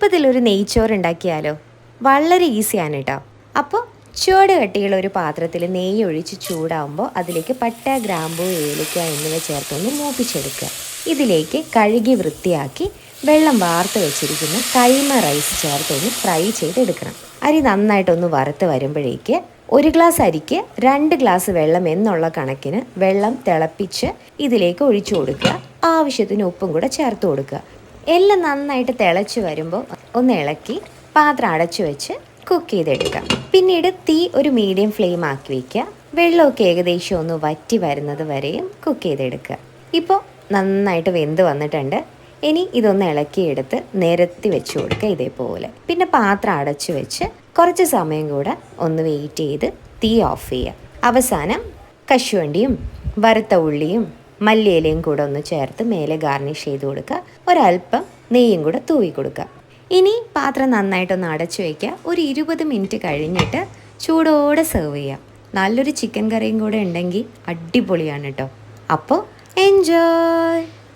എളുപ്പത്തിലൊരു നെയ്ച്ചോറ് ഉണ്ടാക്കിയാലോ? വളരെ ഈസിയാണ് കേട്ടോ. അപ്പോൾ ചുവട് കട്ടിയുള്ള ഒരു പാത്രത്തിൽ നെയ്യ് ഒഴിച്ച് ചൂടാവുമ്പോൾ അതിലേക്ക് പട്ട ഗ്രാമ്പു ഏലക്ക എന്നിവ ചേർത്തൊന്ന് മൂപ്പിച്ചെടുക്കുക. ഇതിലേക്ക് കഴുകി വൃത്തിയാക്കി വെള്ളം വാർത്ത് വെച്ചിരിക്കുന്ന കൈമ റൈസ് ചേർത്തൊന്ന് ഫ്രൈ ചെയ്തെടുക്കണം. അരി നന്നായിട്ടൊന്ന് വറുത്ത് വരുമ്പോഴേക്ക് ഒരു ഗ്ലാസ് അരിക്ക് രണ്ട് ഗ്ലാസ് വെള്ളം എന്നുള്ള കണക്കിന് വെള്ളം തിളപ്പിച്ച് ഇതിലേക്ക് ഒഴിച്ചു കൊടുക്കുക. ആവശ്യത്തിന് ഉപ്പും കൂടെ ചേർത്ത് കൊടുക്കുക. എല്ലാം നന്നായിട്ട് തിളച്ച് വരുമ്പോൾ ഒന്ന് ഇളക്കി പാത്രം അടച്ചു വെച്ച് കുക്ക് ചെയ്തെടുക്കാം. പിന്നീട് തീ ഒരു മീഡിയം ഫ്ലെയിം ആക്കി വയ്ക്കുക വെള്ളമൊക്കെ ഏകദേശം ഒന്ന് വറ്റി വരുന്നത് വരെയും കുക്ക് ചെയ്തെടുക്കുക. ഇപ്പോൾ നന്നായിട്ട് വെന്ത് വന്നിട്ടുണ്ട്. ഇനി ഇതൊന്ന് ഇളക്കിയെടുത്ത് നിരത്തി വെച്ച് കൊടുക്കുക ഇതേപോലെ. പിന്നെ പാത്രം അടച്ചു വെച്ച് കുറച്ച് സമയം കൂടെ ഒന്ന് വെയിറ്റ് ചെയ്ത് തീ ഓഫ് ചെയ്യുക. അവസാനം കശുവണ്ടിയും വറുത്ത ഉള്ളിയും മല്ലിയിലയും കൂടെ ഒന്ന് ചേർത്ത് മേലെ ഗാർണിഷ് ചെയ്ത് കൊടുക്കുക. ഒരല്പം നെയ്യും കൂടെ തൂവി കൊടുക്കുക. ഇനി പാത്രം നന്നായിട്ടൊന്ന് അടച്ചു വയ്ക്കുക ഒരു ഇരുപത് മിനിറ്റ് കഴിഞ്ഞിട്ട് ചൂടോടെ സെർവ് ചെയ്യാം നല്ലൊരു ചിക്കൻ കറിയും കൂടെ ഉണ്ടെങ്കിൽ അടിപൊളിയാണ് കേട്ടോ അപ്പോൾ എൻജോയ്